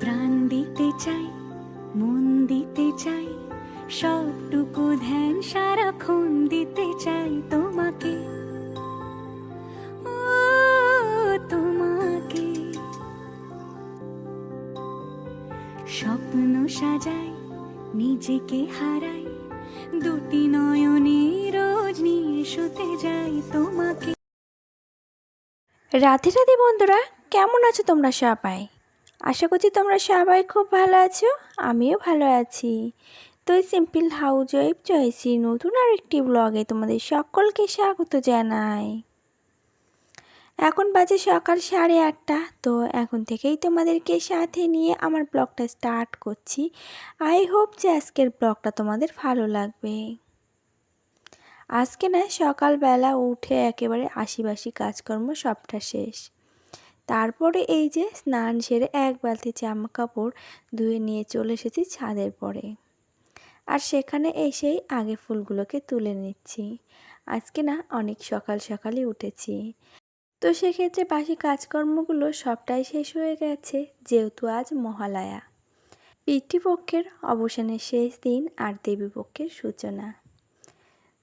প্রাণ দিতে চাই, মন দিতে চাই, সবটুকু ধ্যান সারাক্ষণ দিতে চাই তোমাকে। তোমাকে। স্বপ্ন সাজাই, নিজেকে হারাই, দুটি নয়নে রোজ নিয়ে শুতে যাই তোমাকে। রাধে রাধে বন্ধুরা, কেমন আছো তোমরা সবাই? আশা করছি তোমরা সবাই খুব ভালো আছো, আমিও ভালো আছি। তো এই সিম্পল হাউস ওয়াইফ চয়েসি নতুন আর একটি ব্লগে তোমাদের সকলকে স্বাগত জানাই। এখন বাজে সকাল সাড়ে আটটা, তো এখন থেকেই তোমাদেরকে সাথে নিয়ে আমার ব্লগটা স্টার্ট করছি। আই হোপ যে আজকের ব্লগটা তোমাদের ভালো লাগবে। আজকে না সকালবেলা উঠে একেবারে আশিবাসি কাজকর্ম সবটা শেষ। তারপরে এই যে স্নান সেরে এক বালতি জামা কাপড় ধুয়ে নিয়ে চলে এসেছি ছাদের পরে। আর সেখানে এসেই আগে ফুলগুলোকে তুলে নিচ্ছি। আজকে না অনেক সকাল সকালই উঠেছি। তো সেক্ষেত্রে বাসি কাজকর্মগুলো সবটাই শেষ হয়ে গেছে, যেহেতু আজ মহালয়া। পিতৃপক্ষের অবসানের শেষ দিন আর দেবীপক্ষের সূচনা।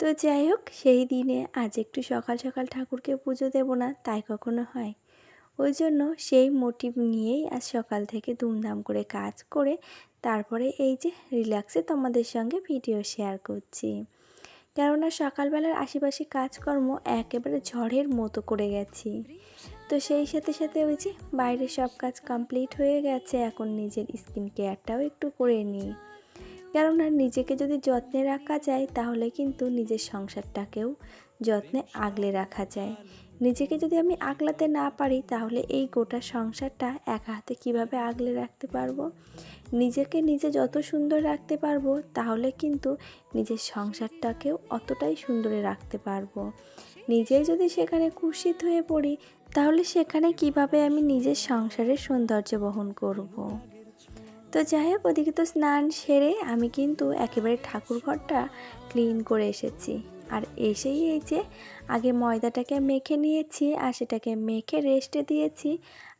তো যাই হোক, সেই দিনে আজ একটু সকাল সকাল ঠাকুরকে পুজো দেব না, তাই কখনো হয়। ওই জন্য সেই মোটিভ নিয়েই আজ সকাল থেকে ধুমধাম করে কাজ করে তারপরে এই যে রিল্যাক্সে তোমাদের সঙ্গে ভিডিও শেয়ার করছি। কেননা সকালবেলার আশেপাশে কাজকর্ম একেবারে ঝড়ের মতো করে গেছি। তো সেই সাথে সাথে ওই যে বাইরের সব কাজ কমপ্লিট হয়ে গেছে, এখন নিজের স্কিন কেয়ারটাও একটু করে নিই। কেননা নিজেকে যদি যত্নে রাখা যায়, তাহলে কিন্তু নিজের সংসারটাকেও যত্নে আগলে রাখা যায়। নিজেকে যদি আমি আগলাতে না পারি, তাহলে এই গোটা সংসারটা একা হাতে কীভাবে আগলে রাখতে পারব? নিজেকে নিজে যত সুন্দর রাখতে পারব, তাহলে কিন্তু নিজের সংসারটাকেও অতটাই সুন্দরে রাখতে পারব। নিজেই যদি সেখানে কুষিত হয়ে পড়ি, তাহলে সেখানে কীভাবে আমি নিজের সংসারের সৌন্দর্য বহন করব। তো যাই হোক, ওদিকে তো স্নান সেরে আমি কিন্তু একেবারে ঠাকুর ঘরটা ক্লিন করে এসেছি। আর এসেই এই যে আগে ময়দাটাকে মেখে নিয়েছি, আর সেটাকে মেখে রেস্টে দিয়েছি,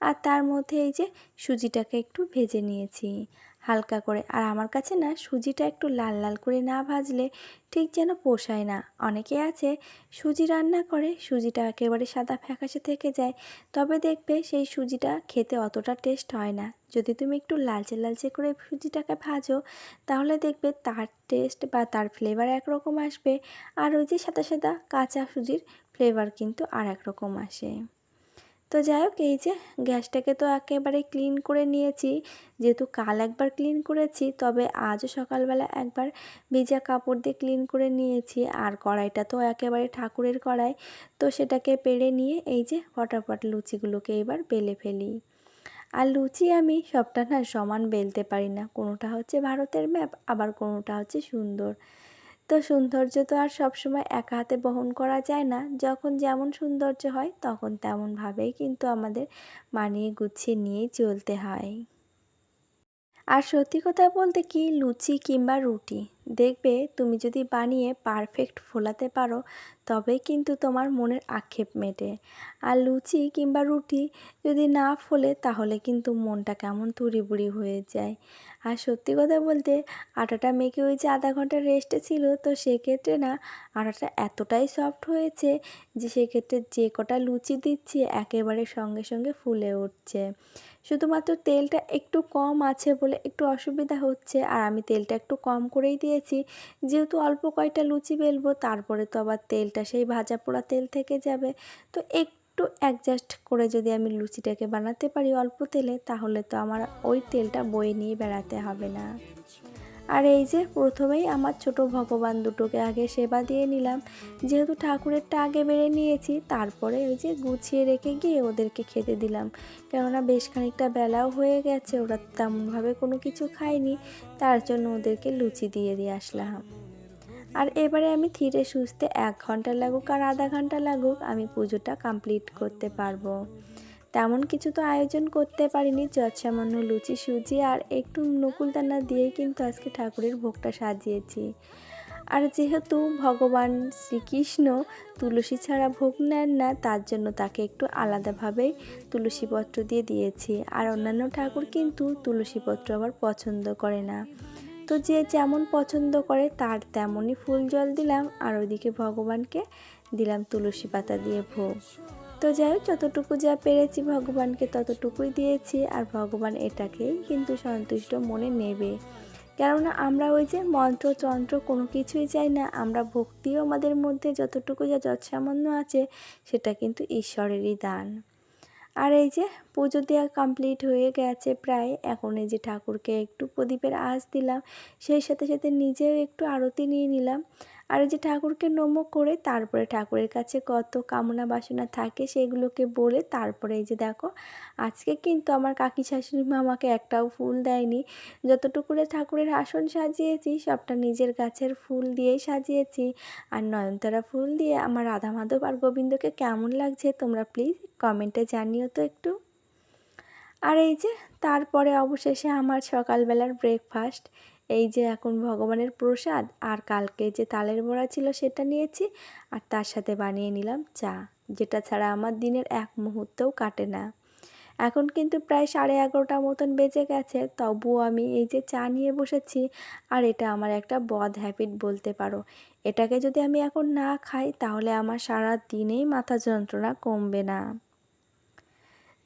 আর তার মধ্যে এই যে সুজিটাকে একটু ভেজে নিয়েছি। হালকা করে। আর আমার কাছে না সুজিটা একটু লাল লাল করে না ভাজলে ঠিক যেন পোষায় না। অনেকে আছে সুজি রান্না করে, সুজিটা একেবারে সাদা ফ্যাকাশে থেকে যায়, তবে দেখবে সেই সুজিটা খেতে অতটা টেস্ট হয় না। যদি তুমি একটু লালচে লালচে করে সুজিটাকে ভাজো, তাহলে দেখবে তার টেস্ট বা তার ফ্লেভার একরকম আসবে। আর ওই যে সাদা সাদা কাঁচা সুজির ফ্লেভার কিন্তু আর একরকম আসে। তো যাই হোক, এই যে গ্যাসটাকে তো একেবারে ক্লিন করে নিয়েছি। যেহেতু কাল একবার ক্লিন করেছি, তবে আজও সকালবেলা একবার ভেজা কাপড় দিয়ে ক্লিন করে নিয়েছি। আর কড়াইটা তো একেবারে ঠাকুরের কড়াই, তো সেটাকে পেড়ে নিয়ে এই যে ফটাফট লুচিগুলোকে এবার বেলে ফেলি। আর লুচি আমি সবটা না সমান বেলতে পারি না। কোনোটা হচ্ছে ভারতের ম্যাপ, আবার কোনোটা হচ্ছে সুন্দর। তো সৌন্দর্য তো আর সবসময় একা হাতে বহন করা যায় না। যখন যেমন সৌন্দর্য হয়, তখন তেমনভাবেই কিন্তু আমাদের মানিয়ে গুছিয়ে নিয়েই চলতে হয়। আর সত্যি কথা বলতে কি, লুচি কিংবা রুটি, দেখবে তুমি যদি বানিয়ে পারফেক্ট ফোলাতে পারো, তবেই কিন্তু তোমার মনের আক্ষেপ মেটে। আর লুচি কিংবা রুটি যদি না ফোলে, তাহলে কিন্তু মনটা কেমন তুড়ি বুড়ি হয়ে যায়। আর সত্যি কথা বলতে, আটাটা মেখে ওই যে আধা ঘণ্টা রেস্টে ছিল, তো সেক্ষেত্রে না, আটাটা এতটাই সফট হয়েছে যে সেক্ষেত্রে যে কটা লুচি দিচ্ছি, একেবারে সঙ্গে সঙ্গে ফুলে উঠছে। শুধুমাত্র তেলটা একটু কম আছে বলে একটু অসুবিধা হচ্ছে, আর আমি তেলটা একটু কম করেই দিয়েছি। যেহেতু অল্প কয়টা লুচি বেলবো, তারপরে তো আবার তেলটা সেই ভাজা পোড়া তেল থেকে যাবে। তো একটু অ্যাডজাস্ট করে যদি আমি লুচিটাকে বানাতে পারি অল্প তেলে, তাহলে তো আমার ওই তেলটা বয়ে নিয়ে বেড়াতে হবে না। আর এই যে প্রথমেই আমার ছোট ভগবান দুটোকে আগে সেবা দিয়ে নিলাম। যেহেতু ঠাকুরেরটা আগে বেড়ে নিয়েছি, তারপরে ওই যে গুছিয়ে রেখে গিয়ে ওদেরকে খেতে দিলাম। কেননা বেশ খানিকটা বেলাও হয়ে গেছে, ওরা তেমনভাবে কোনো কিছু খায়নি, তার জন্য ওদেরকে লুচি দিয়ে দিয়ে আসলাম। আর এবারে আমি ধীরে সুস্থে এক ঘণ্টা লাগুক আর আধা ঘণ্টা লাগুক, আমি পুজোটা কমপ্লিট করতে পারব। তেমন কিছু তো আয়োজন করতে পারিনি। যৎসামান্য লুচি সুজি আর একটু নকুলদানা দিয়েই কিন্তু আজকে ঠাকুরের ভোগটা সাজিয়েছি। আর যেহেতু ভগবান শ্রীকৃষ্ণ তুলসী ছাড়া ভোগ নেন না, তার জন্য তাকে একটু আলাদাভাবেই তুলসীপত্র দিয়ে দিয়েছি। আর অন্যান্য ঠাকুর কিন্তু তুলসীপত্র আবার পছন্দ করে না। তো যে যেমন পছন্দ করে, তার তেমনই ফুল জল দিলাম। আর ওইদিকে ভগবানকে দিলাম তুলসী পাতা দিয়ে ভোগ। তো যাই হোক, যতটুকু যা পেরেছি ভগবানকে ততটুকুই দিয়েছি আর ভগবান এটাকেই কিন্তু সন্তুষ্ট মনে নেবে। কেননা আমরা ওই যে মন্ত্র তন্ত্র কোনো কিছুই চাই না, আমরা ভক্তিও আমাদের মধ্যে যতটুকু যা যৎসামান্য আছে, সেটা কিন্তু ঈশ্বরেরই দান। আর এই যে পুজো দেওয়া কমপ্লিট হয়ে গেছে প্রায়, এখন এই যে ঠাকুরকে একটু প্রদীপের আঁচ দিলাম, সেই সাথে সাথে নিজেও একটু আরতি নিয়ে নিলাম। আর যে ঠাকুরকে নমক করে তারপরে ঠাকুরের কাছে কত কামনা বাসনা থাকে সেগুলোকে বলে তারপরে এই যে দেখো, আজকে কিন্তু আমার কাকি শাশুড়ি মা আমাকে একটাও ফুল দেয়নি। যতটুকুরে ঠাকুরের আসন সাজিয়েছি, সবটা নিজের গাছের ফুল দিয়েই সাজিয়েছি। আর নয়নতারা ফুল দিয়ে আমার রাধা মাধব আর গোবিন্দকে কেমন লাগছে তোমরা প্লিজ কমেন্টে জানিও তো একটু। আর এই যে তারপরে অবশেষে আমার সকালবেলার ব্রেকফাস্ট এই যে এখন ভগবানের প্রসাদ আর কালকে যে তালের বড়া ছিল সেটা নিয়েছি আর তার সাথে বানিয়ে নিলাম চা, যেটা ছাড়া আমার দিনের এক মুহূর্তও কাটে না। এখন কিন্তু প্রায় সাড়ে এগারোটা মতন বেজে গেছে, তবুও আমি এই যে চা নিয়ে বসেছি আর এটা আমার একটা বদ হ্যাবিট বলতে পারো। এটাকে যদি আমি এখন না খাই, তাহলে আমার সারা দিনেই মাথা যন্ত্রণা কমবে না।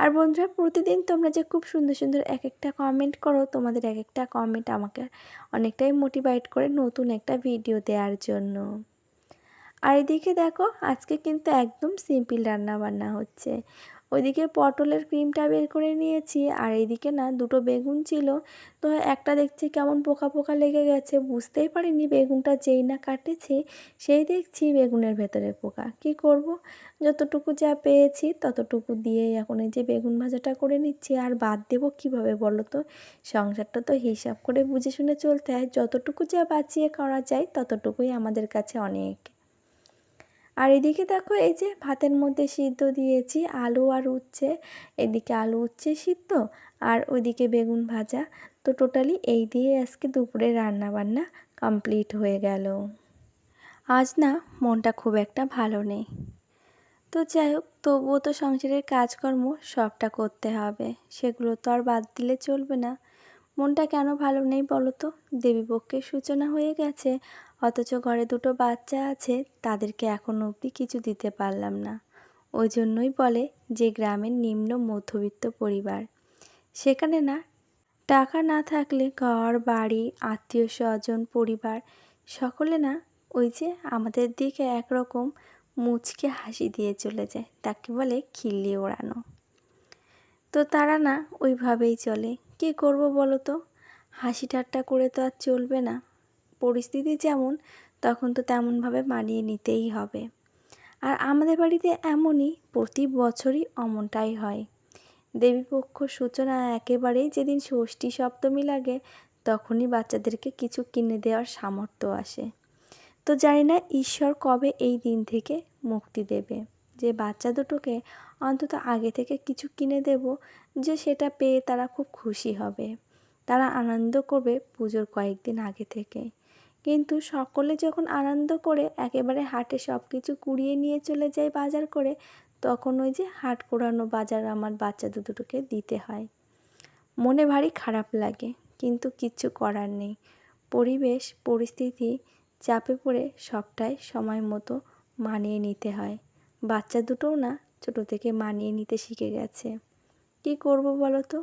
আর বন্ধুরা, প্রতিদিন তোমরা যে খুব সুন্দর সুন্দর এক একটা কমেন্ট করো, তোমাদের এক একটা কমেন্ট আমাকে অনেকটাই মোটিভেট করে নতুন একটা ভিডিও দেওয়ার জন্য। আর এদিকে দেখো, আজকে কিন্তু একদম সিম্পল রান্না বান্না হচ্ছে। ওইদিকে পটলের ক্রিমটা বের করে নিয়েছি। আর এইদিকে না দুটো বেগুন ছিল। তো একটা দেখছি কেমন পোকা পোকা লেগে গেছে, বুঝতেই পারিনি বেগুনটা যেই না কাটেছি, সেই দেখছি বেগুনের ভেতরে পোকা। কি করব? যতটুকু যা পেয়েছি ততটুকু দিয়ে এখন এই যে বেগুন ভাজাটা করে নিচ্ছি। আর বাদ দেবো কীভাবে বলো তো? সংসারটা তো হিসাব করে বুঝে শুনে চলতে হয়। যতটুকু যা বাঁচিয়ে করা যায় ততটুকুই আমাদের কাছে অনেক। আর এদিকে দেখো এই যে ভাতের মধ্যে সিদ্ধ দিয়েছি আলু আর উচ্ছে। এদিকে আলু, উচ্ছে সিদ্ধ আর ওইদিকে বেগুন ভাজা। তো টোটালি এই দিয়ে আজকে দুপুরে রান্না বান্না কমপ্লিট হয়ে গেল। আজ না মনটা খুব একটা ভালো নেই। তো যাই হোক, তবুও তো সংসারের কাজকর্ম সবটা করতে হবে, সেগুলো তো আর বাদ দিলে চলবে না। মনটা কেন ভালো নেই বলো তো? দেবীপক্ষের সূচনা হয়ে গেছে। অথচ ঘরে দুটো বাচ্চা আছে, তাদেরকে এখনও অবধি কিছু দিতে পারলাম না। ওই জন্যই বলে যে গ্রামের নিম্ন মধ্যবিত্ত পরিবার। সেখানে না, টাকা না থাকলে ঘর, বাড়ি, আত্মীয় স্বজন, পরিবার সকলে না ওই যে আমাদের দিকে একরকম মুচকে হাসি দিয়ে চলে যায়, তাকে বলে খিল্লি ওড়ানো। তো তারা না ওইভাবেই চলে। কী করব বলো তো? হাসি ঠাট্টা করে তো আর চলবে না। পরিস্থিতি যেমন, তখন তো তেমনভাবে মানিয়ে নিতেই হবে। আর আমাদের বাড়িতে এমনই প্রতি বছরই অমনটাই হয়। দেবীপক্ষ সূচনা একেবারেই যেদিন ষষ্ঠী সপ্তমী লাগে, তখনই বাচ্চাদেরকে কিছু কিনে দেওয়ার সামর্থ্য আসে। তো জানি না ঈশ্বর কবে এই দিন থেকে মুক্তি দেবে। যে বাচ্চা দুটোকে অন্তত আগে থেকে কিছু কিনে দেব, যে সেটা পেয়ে তারা খুব খুশি হবে। তারা আনন্দ করবে পুজোর কয়েকদিন আগে থেকে। কিন্তু সকলে যখন আনন্দ করে একেবারে হাটে সব কিছু কুড়িয়ে নিয়ে চলে যায় বাজার করে, তখন ওই যে হাট কোড়ানো বাজার আমার বাচ্চা দুটোকে দিতে হয়। মনে ভারী খারাপ লাগে, কিন্তু কিচ্ছু করার নেই। পরিবেশ, পরিস্থিতি চাপে পড়ে সবটাই সময় মতো মানিয়ে নিতে হয়। বাচ্চা দুটোও না ছোটো থেকে মানিয়ে নিতে শিখে গেছে। কি করব বলো তো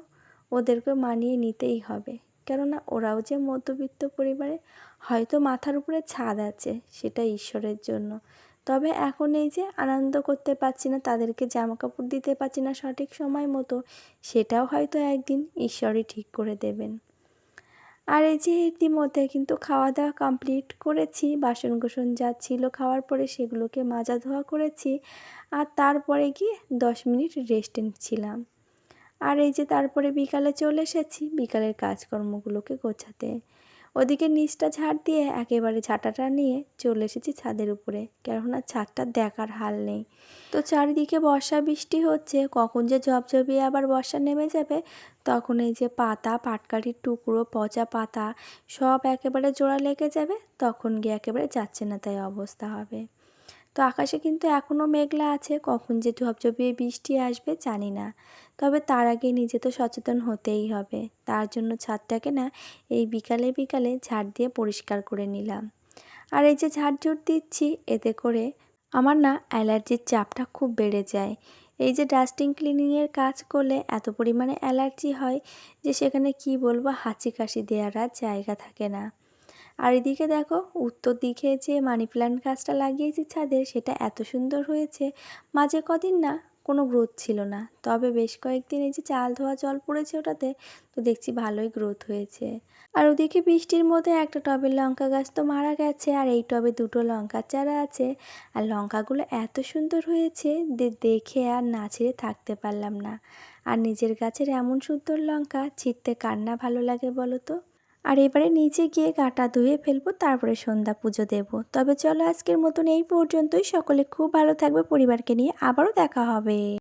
ওদেরকে মানিয়ে নিতেই হবে। কেননা ওরাও যে মধ্যবিত্ত পরিবারে হয়তো মাথার উপরে ছাদ আছে, সেটা ঈশ্বরের জন্য। তবে এখন এই যে আনন্দ করতে পারছি না, তাদেরকে জামা কাপড় দিতে পারছি না সঠিক সময় মতো, সেটাও হয়তো একদিন ঈশ্বরই ঠিক করে দেবেন। আর এই যে ইতিমধ্যে কিন্তু খাওয়া দাওয়া কমপ্লিট করেছি বাসন কোসন যা ছিল খাওয়ার পরে সেগুলোকে মাজা ধোয়া করেছি, আর তারপরে গিয়ে দশ মিনিট রেস্টে ছিলাম। আর এই যে তারপরে বিকালে চলে এসেছি, বিকালের কাজকর্মগুলোকে গোছাতে। ওদিকে নিচটা ঝাড় দিয়ে একেবারে ঝাঁটাটা নিয়ে চলে এসেছি ছাদের উপরে। কেননা ছাদটা দেখার হাল নেই। তো চারিদিকে বর্ষা বৃষ্টি হচ্ছে, কখন যে ঝপঝপিয়ে আবার বর্ষা নেমে যাবে, তখন এই যে পাতা, পাটকাঠির টুকরো, পচা পাতা সব একেবারে জোড়া লেগে যাবে, তখন গিয়ে একেবারে যাচ্ছে না তাই অবস্থা হবে। তো আকাশে কিন্তু এখনও মেঘলা আছে, কখন যে ঝপঝপিয়ে বৃষ্টি আসবে জানি না। তবে তার আগে নিজে তো সচেতন হতেই হবে। তার জন্য ছাদটাকে না এই বিকালে বিকালে ঝাড় দিয়ে পরিষ্কার করে নিলাম। আর এই যে ঝাড়ঝুট দিচ্ছি, এতে করে আমার না অ্যালার্জির চাপটা খুব বেড়ে যায়। এই যে ডাস্টিং ক্লিনিংয়ের কাজ করলে এত পরিমাণে অ্যালার্জি হয় যে সেখানে কি বলব, হাঁচি কাশি দেওয়ার আর জায়গা থাকে না। আর এদিকে দেখো, উত্তর দিকে যে মানি প্ল্যান্ট গাছটা লাগিয়েছি ছাদের, সেটা এত সুন্দর হয়েছে। মাঝে কদিন না কোনো গ্রোথ ছিল না। তবে বেশ কয়েকদিন এই যে চাল ধোয়া জল পড়েছে ওটাতে, তো দেখছি ভালোই গ্রোথ হয়েছে। আর ওদিকে বৃষ্টির মধ্যে একটা টবের লঙ্কা গাছ তো মারা গেছে, আর এই টবে দুটো লঙ্কার চারা আছে। আর লঙ্কাগুলো এত সুন্দর হয়েছে দেখে আর না ছেড়ে থাকতে পারলাম না। আর নিজের গাছের এমন সুন্দর লঙ্কা, ছিঁড়তে কার না ভালো লাগে বলো তো? আর এবারে নিচে গিয়ে গাটা ধুয়ে ফেলব, তারপরে সন্ধ্যা পুজো দেব। তবে চলো আজকের মতন এই পর্যন্তই। সকলে খুব ভালো থাকবে। পরিবারকে নিয়ে আবারও দেখা হবে।